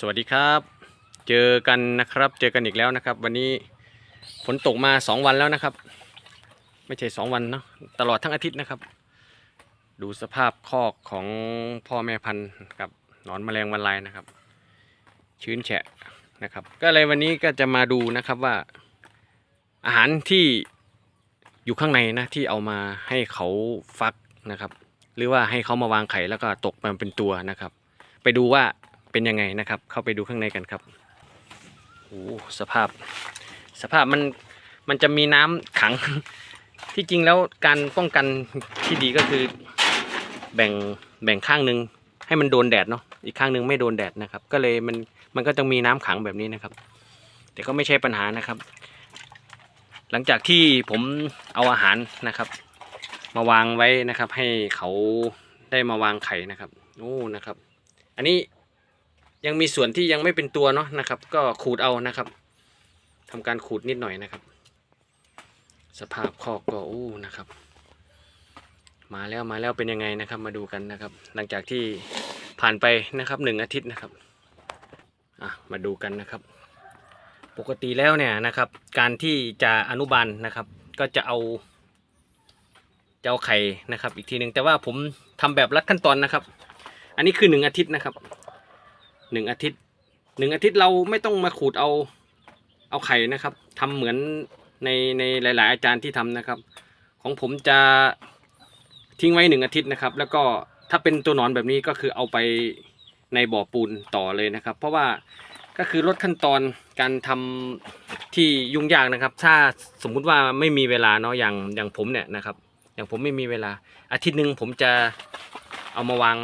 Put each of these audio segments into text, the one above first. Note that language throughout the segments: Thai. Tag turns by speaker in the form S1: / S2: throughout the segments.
S1: สวัสดีครับ เจอกันนะครับ เจอกันอีกแล้วนะครับ วันนี้ฝนตกมา 2 วันแล้วนะครับ ไม่ใช่ 2 วันเนาะตลอดทั้งอาทิตย์นะครับ ดูสภาพคอกของพ่อแม่พันธุ์กับหนอนแมลงวันลายนะครับ ชื้นแฉะนะครับ ก็เลยวันนี้ก็จะมาดูนะครับว่า อาหารที่อยู่ข้างในนะที่เอามาให้เขาฟักนะครับ หรือว่าให้เขามาวางไข่แล้วก็ตกมาเป็นตัวนะครับ ไปดูว่า เป็นยังไงนะครับ เข้าไปดูข้างในกันครับโอ้สภาพ สภาพมันมันจะมีน้ำขัง ที่จริงแล้วการป้องกันที่ดีก็คือ แบ่งแบ่งข้างหนึ่งให้มันโดนแดดเนาะอีกข้างหนึ่งไม่โดนแดดนะครับ ก็เลยมันมันก็จะมีน้ำขังแบบนี้นะครับ แต่ก็ไม่ใช่ปัญหานะครับ หลังจากที่ผมเอาอาหารนะครับ มาวางไว้นะครับ ให้เขาได้มาวางไข่นะครับโอ้นะครับ อันนี้ ยังมีส่วนที่ยังไม่เป็นตัวเนาะนะครับ ก็ขูดเอานะครับทำการขูดนิดหน่อยนะครับ สภาพคอกก็อู้นะครับ มาแล้วมาแล้วเป็นยังไงนะครับ มาดูกันนะครับ หลังจากที่ผ่านไปนะครับหนึ่งอาทิตย์นะครับอะมาดูกันนะครับ ปกติแล้วเนี่ยนะครับ การที่จะอนุบาลนะครับ ก็จะเอาจะเอาไข่นะครับ อีกทีหนึ่งแต่ว่าผมทำแบบรัดขั้นตอนนะครับ อันนี้คือหนึ่งอาทิตย์นะครับ หนึ่งอาทิตย์หนึ่งอาทิตย์เราไม่ต้องมาขูดเอาเอาไข่นะครับทำเหมือนในในหลาย ๆ อาจารย์ที่ทำนะครับ ของผมจะทิ้งไว้หนึ่งอาทิตย์นะครับ แล้วก็ถ้าเป็นตัวหนอนแบบนี้ก็คือเอาไปในบ่อปูนต่อเลยนะครับ เพราะว่าก็คือลดขั้นตอนการทำที่ยุ่งยากนะครับ ถ้าสมมุติว่าไม่มีเวลาเนาะอย่างอย่างผมเนี่ยนะครับ อย่างผมไม่มีเวลาอาทิตย์หนึ่งผมจะเอามาวาง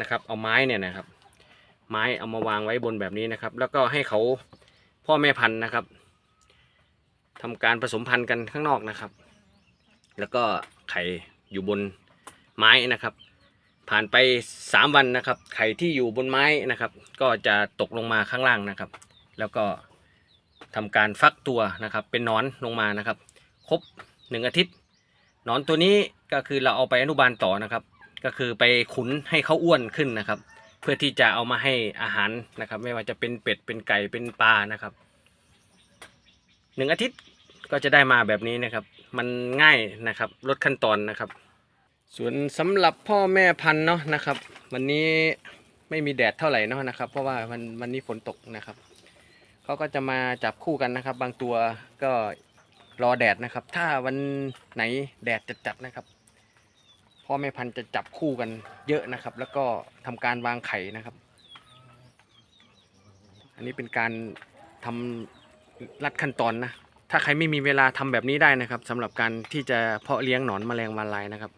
S1: นะครับ เอาไม้เนี่ยนะครับ ไม้เอามาวางไว้บนแบบนี้นะครับ แล้วก็ให้เขาพ่อแม่พันธุ์นะครับทำการผสมพันธุ์กันข้างนอกนะครับ แล้วก็ไข่อยู่บนไม้นะครับ ผ่านไป 3 วันนะครับ ไข่ที่อยู่บนไม้นะครับ ก็จะตกลงมาข้างล่างนะครับ แล้วก็ทำการฟักตัวนะครับ เป็นนอนลงมานะครับ ครบ 1 อาทิตย์นอนตัวนี้ก็คือเราเอาไปอนุบาลต่อนะครับ ก็คือไปขุนให้เขาอ้วนขึ้นนะครับ เพื่อที่จะเอามาให้อาหารนะครับ ไม่ว่าจะเป็นเป็ดเป็นไก่เป็นปลานะครับหนึ่งอาทิตย์ก็จะได้มาแบบนี้นะครับ มันง่ายนะครับลดขั้นตอนนะครับ ส่วนสำหรับพ่อแม่พันธุ์เนาะนะครับ วันนี้ไม่มีแดดเท่าไหร่เนาะนะครับ เพราะว่าวันวันนี้ฝนตกนะครับเขาก็จะมาจับคู่กันนะครับ บางตัวก็รอแดดนะครับ ถ้าวันไหนแดดจัดๆนะครับ พ่อแม่พันธุ์จะจับคู่กันเยอะนะครับ แล้วก็ทำการวางไข่นะครับ อันนี้เป็นการทำลัดขั้นตอนนะ ถ้าใครไม่มีเวลาทำแบบนี้ได้นะครับสำหรับการที่จะเพาะเลี้ยงหนอนแมลงวันลายนะครับ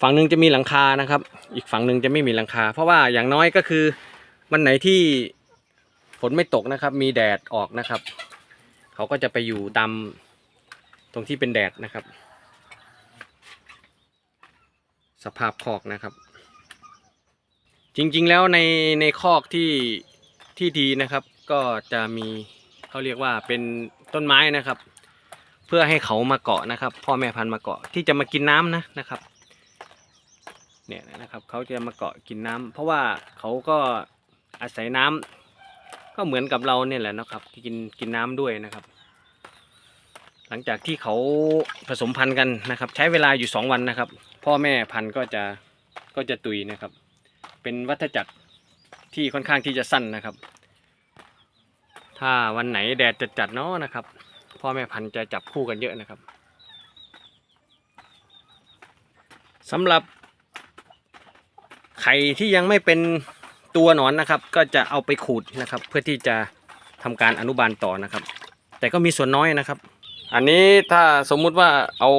S1: ฝั่งหนึ่งจะมีหลังคานะครับ อีกฝั่งหนึ่งจะไม่มีหลังคา เพราะว่าอย่างน้อยก็คือวันไหนที่ฝนไม่ตกนะครับ มีแดดออกนะครับ เขาก็จะไปอยู่ตามตรงที่เป็นแดดนะครับ สภาพคอกนะครับ จริงๆแล้วในในคอกที่ที่ดีนะครับ ก็จะมีเขาเรียกว่าเป็นต้นไม้นะครับ เพื่อให้เขามาเกาะนะครับ พ่อแม่พันธุ์มาเกาะที่จะมากินน้ำนะนะครับเนี่ยนะครับเขาจะมาเกาะกินน้ำเพราะว่าเขาก็อาศัยน้ำก็เหมือนกับเราเนี่ยแหละนะครับ กินกินน้ำด้วยนะครับ หลังจากที่เขาผสมพันธุ์กันนะครับ ใช้เวลาอยู่2วันนะครับ พ่อแม่พันธุ์ก็จะก็จะตุยนะครับ เป็นวัฏจักรที่ค่อนข้างที่จะสั้นนะครับ ถ้าวันไหนแดดจัดๆเนาะนะครับ พ่อแม่พันธุ์จะจับคู่กันเยอะนะครับสำหรับไข่ที่ยังไม่เป็นตัวหนอนนะครับ ก็จะเอาไปขูดนะครับ เพื่อที่จะทำการอนุบาลต่อนะครับ แต่ก็มีส่วนน้อยนะครับ อันนี้ถ้าสมมุติว่าเอา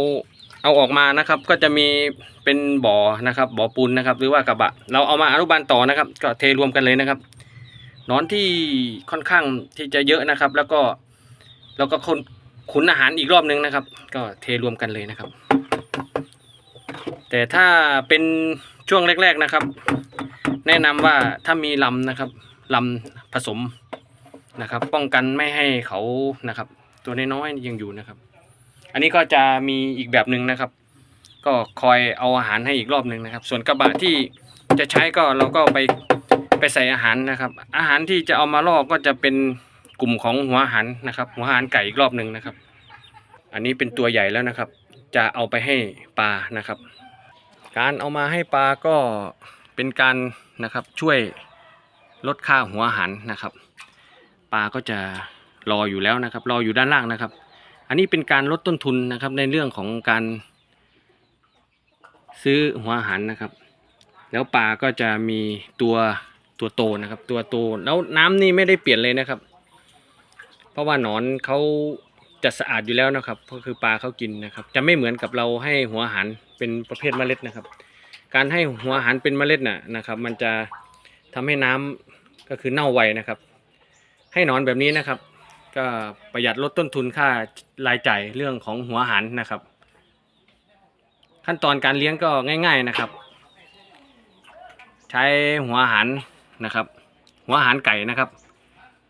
S1: เอาออกมานะครับ ก็จะมีเป็นบ่อนะครับบ่อปูนนะครับ หรือว่ากระบะ เราเอามาอนุบาลต่อนะครับ ก็เทรวมกันเลยนะครับนอนที่ค่อนข้างที่จะเยอะนะครับ แล้วก็เราก็คนขุนอาหารอีกรอบนึงนะครับ ก็เทรวมกันเลยนะครับ แต่ถ้าเป็นช่วงแรก ๆนะครับ แนะนำว่าถ้ามีลำนะครับลำผสมนะครับ ป้องกันไม่ให้เขานะครับ ตัวน้อยๆยังอยู่นะครับ อันนี้ก็จะมีอีกแบบหนึ่งนะครับ ก็คอยเอาอาหารให้อีกรอบหนึ่งนะครับ ส่วนกระบะที่จะใช้ก็เราก็ไปไปใส่อาหารนะครับ อาหารที่จะเอามาล่อก็จะเป็นกลุ่มของหัวหารนะครับ หัวหารไก่อีกรอบหนึ่งนะครับ อันนี้เป็นตัวใหญ่แล้วนะครับ จะเอาไปให้ปลานะครับ การเอามาให้ปลาก็เป็นการนะครับช่วยลดค่าหัวหารนะครับ ปลาก็จะ รออยู่แล้วนะครับ รออยู่ด้านล่างนะครับ อันนี้เป็นการลดต้นทุนนะครับในเรื่องของการซื้อหัวอาหารนะครับ แล้วปลาก็จะมีตัวตัวโตนะครับ ตัวโตแล้วน้ำนี่ไม่ได้เปลี่ยนเลยนะครับ เพราะว่าหนอนเขาจะสะอาดอยู่แล้วนะครับก็คือปลาเขากินนะครับ จะไม่เหมือนกับเราให้หัวอาหารเป็นประเภทเมล็ดนะครับ การให้หัวอาหารเป็นเมล็ดน่ะนะครับ มันจะทำให้น้ำก็คือเน่าไวนะครับ ให้หนอนแบบนี้นะครับ ก็ประหยัดลดต้นทุนค่ารายจ่ายเรื่องของหัวหารนะครับ ขั้นตอนการเลี้ยงก็ง่าย ๆนะครับ ใช้หัวหารนะครับ หัวหารไก่นะครับ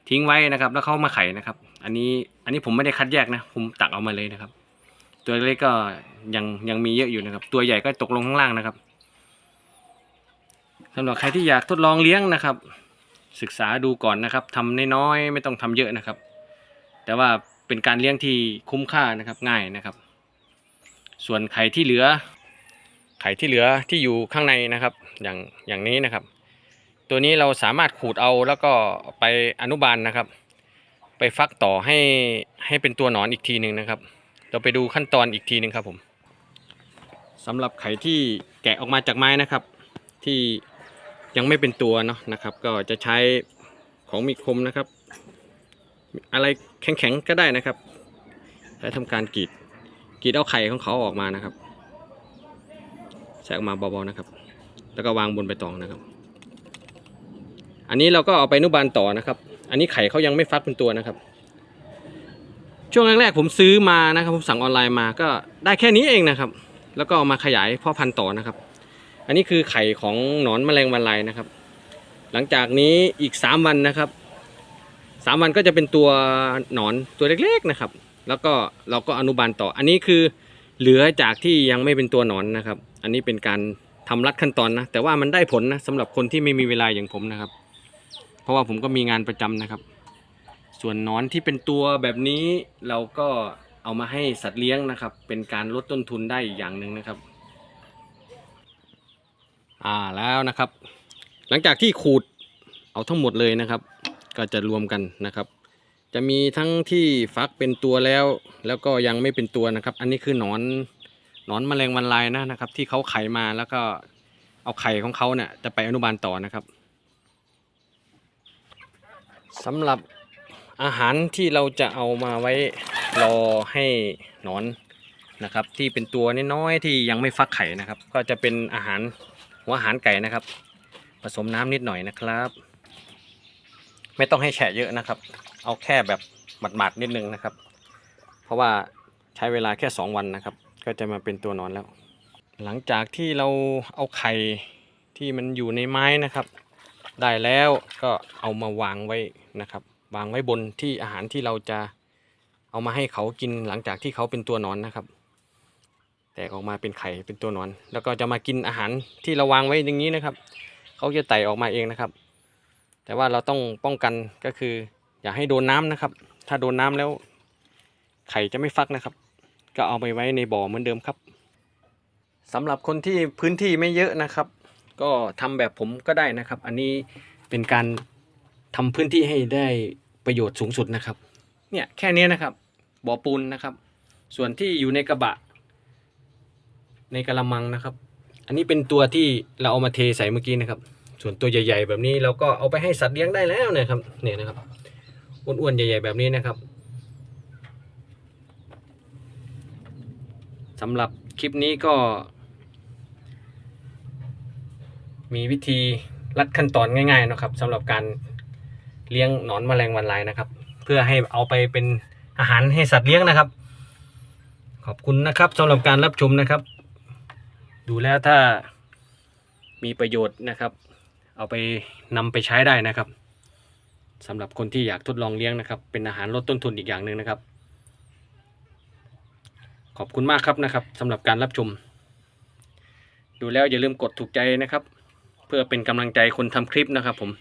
S1: ทิ้งไว้นะครับ แล้วเข้ามาไข่นะครับ อันนี้อันนี้ผมไม่ได้คัดแยกนะ ผมตักเอามาเลยนะครับ ตัวเล็กก็ยังยังมีเยอะอยู่นะครับ ตัวใหญ่ก็ตกลงข้างล่างนะครับสำหรับใครที่อยากทดลองเลี้ยงนะครับ ศึกษาดูก่อนนะครับทำน้อยๆไม่ต้องทำเยอะนะครับ แต่ว่าเป็นการเลี้ยงที่คุ้มค่านะครับง่ายนะครับ ส่วนไข่ที่เหลือ ไข่ที่เหลือที่อยู่ข้างในนะครับ อย่างอย่างนี้นะครับ ตัวนี้เราสามารถขูดเอาแล้วก็ไปอนุบาลนะครับ ไปฟักต่อให้ให้เป็นตัวหนอนอีกทีหนึ่งนะครับ เราไปดูขั้นตอนอีกทีหนึ่งครับผมสำหรับไข่ที่แกะออกมาจากไม้นะครับ ที่ยังไม่เป็นตัวเนาะนะครับ ก็จะใช้ของมีคมนะครับ อะไรแข็งๆก็ได้นะครับใช้ทำการกรีดกรีดเอาไข่ของเขาออกมานะครับใส่ออกมาเบาๆนะครับ แล้วก็วางบนใบตองนะครับ อันนี้เราก็เอาไปนุบาลต่อนะครับ อันนี้ไข่เขายังไม่ฟักเป็นตัวนะครับ ช่วงแรกๆผมซื้อมานะครับ ผมสั่งออนไลน์มาก็ได้แค่นี้เองนะครับ แล้วก็เอามาขยายพ่อพันธุ์ต่อนะครับ อันนี้คือไข่ของหนอนแมลงวันลายนะครับ หลังจากนี้อีก 3 วันนะครับ 3วันก็จะเป็นตัวหนอนตัวเล็กๆนะครับ แล้วก็เราก็อนุบาลต่อ อันนี้คือเหลือจากที่ยังไม่เป็นตัวหนอนนะครับ อันนี้เป็นการทำรัดขั้นตอนนะ แต่ว่ามันได้ผลนะสำหรับคนที่ไม่มีเวลาอย่างผมนะครับ เพราะว่าผมก็มีงานประจำนะครับ ส่วนนอนที่เป็นตัวแบบนี้เราก็เอามาให้สัตว์เลี้ยงนะครับ เป็นการลดต้นทุนได้อีกอย่างหนึ่งนะครับ อ่าแล้วนะครับ หลังจากที่ขูดเอาทั้งหมดเลยนะครับ ก็จะรวมกันนะครับ จะมีทั้งที่ฟักเป็นตัวแล้ว แล้วก็ยังไม่เป็นตัวนะครับ อันนี้คือหนอนหนอนแมลงวันลายนะนะครับ ที่เขาไข่มาแล้วก็เอาไข่ของเขาเนี่ยจะไปอนุบาลต่อนะครับสำหรับอาหารที่เราจะเอามาไว้รอให้หนอนนะครับ ที่เป็นตัวน้อยๆที่ยังไม่ฟักไข่นะครับ ก็จะเป็นอาหารหัวอาหารไก่นะครับ ผสมน้ำนิดหน่อยนะครับ ไม่ต้องให้แฉะเยอะนะครับ เอาแค่แบบหมาดๆนิดนึงนะครับ เพราะว่าใช้เวลาแค่ 2 วันนะครับ ก็จะมาเป็นตัวนอนแล้ว หลังจากที่เราเอาไข่ที่มันอยู่ในไม้นะครับ ได้แล้วก็เอามาวางไว้นะครับ วางไว้บนที่อาหารที่เราจะเอามาให้เขากินหลังจากที่เขาเป็นตัวนอนนะครับ แตกออกมาเป็นไข่เป็นตัวนอน แล้วก็จะมากินอาหารที่เราวางไว้อย่างนี้นะครับ เขาจะไต่ออกมาเองนะครับ แต่ว่าเราต้องป้องกันก็คือ อย่าให้โดนน้ำนะครับ ถ้าโดนน้ำแล้ว ไข่จะไม่ฟักนะครับ ก็เอาไปไว้ในบ่อเหมือนเดิมครับสำหรับคนที่พื้นที่ไม่เยอะนะครับ ก็ทำแบบผมก็ได้นะครับ อันนี้เป็นการทำพื้นที่ให้ได้ประโยชน์สูงสุดนะครับ เนี่ยแค่นี้นะครับบ่อปูนนะครับ ส่วนที่อยู่ในกระบะ ในกระมังนะครับ อันนี้เป็นตัวที่เราเอามาเทใส่เมื่อกี้นะครับ ส่วนตัวใหญ่ ๆ แบบนี้เราก็เอาไปให้สัตว์เลี้ยงได้แล้วนะครับเนี่ยนะครับอ้วนๆใหญ่ ๆ แบบนี้นะครับสำหรับคลิปนี้ก็ มีวิธีลัดขั้นตอนง่ายๆนะครับสำหรับการเลี้ยงหนอนแมลงวันลายนะครับ เพื่อให้เอาไปเป็นอาหารให้สัตว์เลี้ยงนะครับ ขอบคุณนะครับสำหรับการรับชมนะครับ ดูแล้วถ้ามีประโยชน์นะครับ เอาไปนำไปใช้ได้นะครับสำหรับคนที่อยากทดลองเลี้ยงนะครับ เป็นอาหารลดต้นทุนอีกอย่างหนึ่งนะครับ ขอบคุณมากครับนะครับสำหรับการรับชม ดูแล้วอย่าลืมกดถูกใจนะครับ เพื่อเป็นกำลังใจคนทำคลิปนะครับผม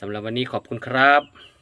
S1: สำหรับวันนี้ขอบคุณครับ